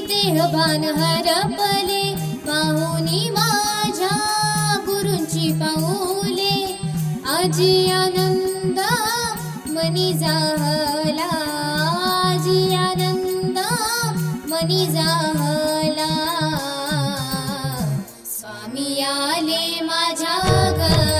देह भान हरपले पाहुनी माझ्या गुरुंची पाऊले. आजी आनंद मनी जाहला. आजी आनंद मनी जाहला. स्वामी आले माझ्या घर.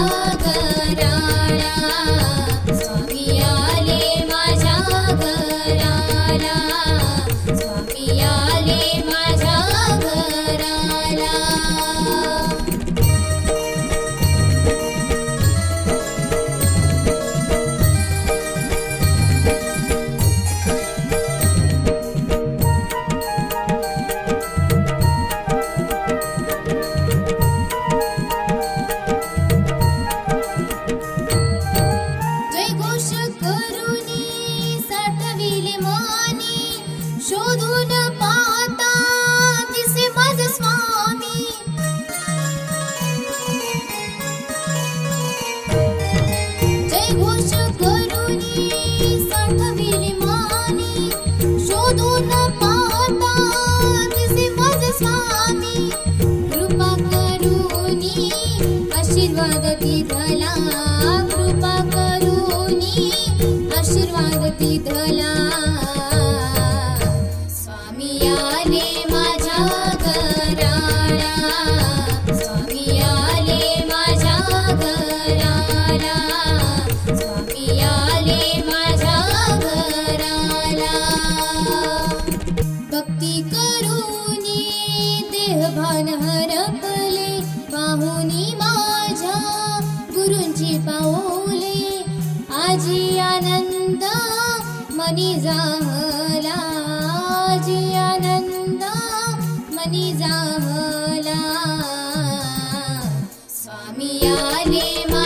നാഗരാ না मनी जि आनन्द मनी जाला स्वामीया मा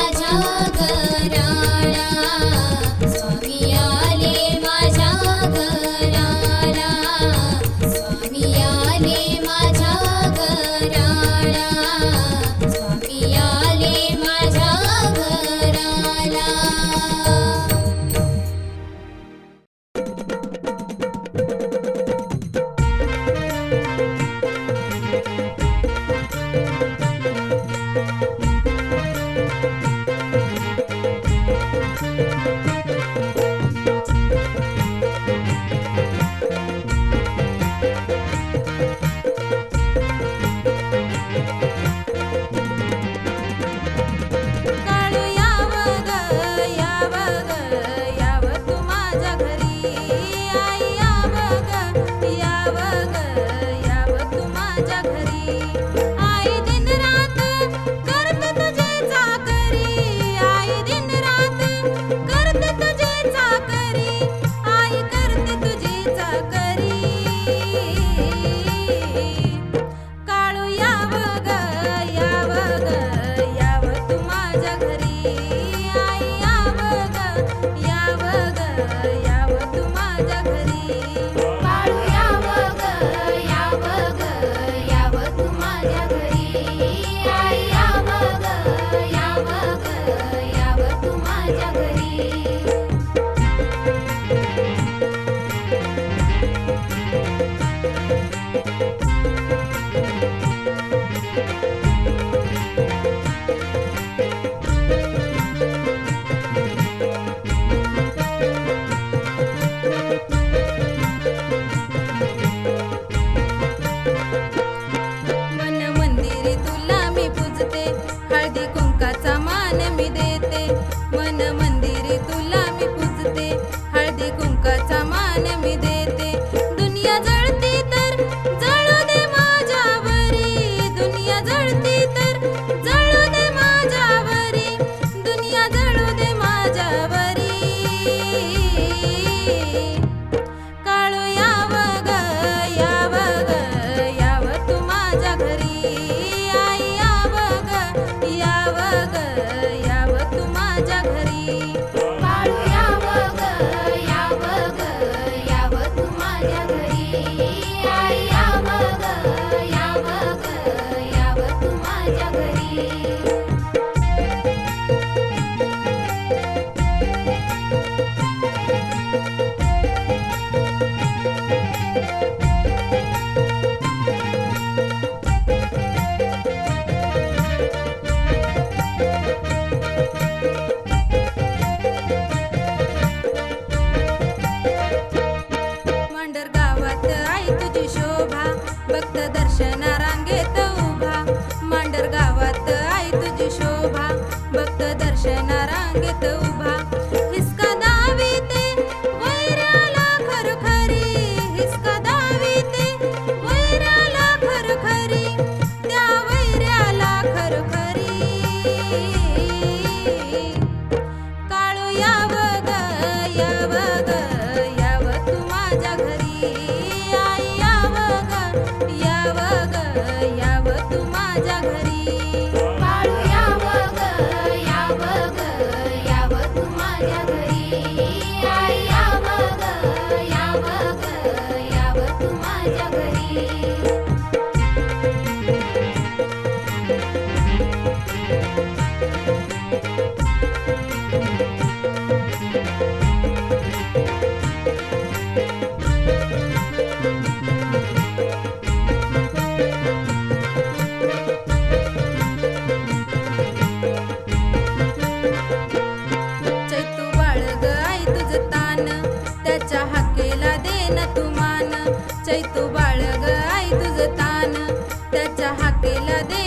घरी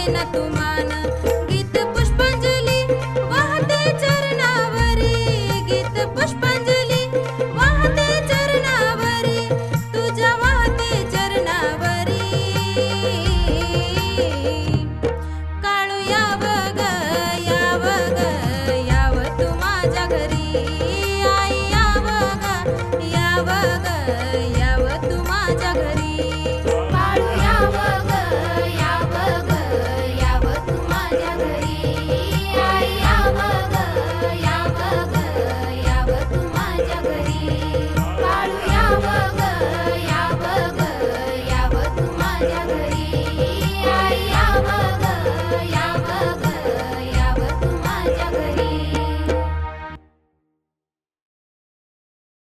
ना तुमान गीत पुष्पांजली वाहते चरणावरी. गीत पुष्पांजली वाहते चरणावरी. तुझ्या वाहते चरणावरी. काळू याव ग याव ग याव घरी. आई याव ग याव ग याव तू माझ्या घरी.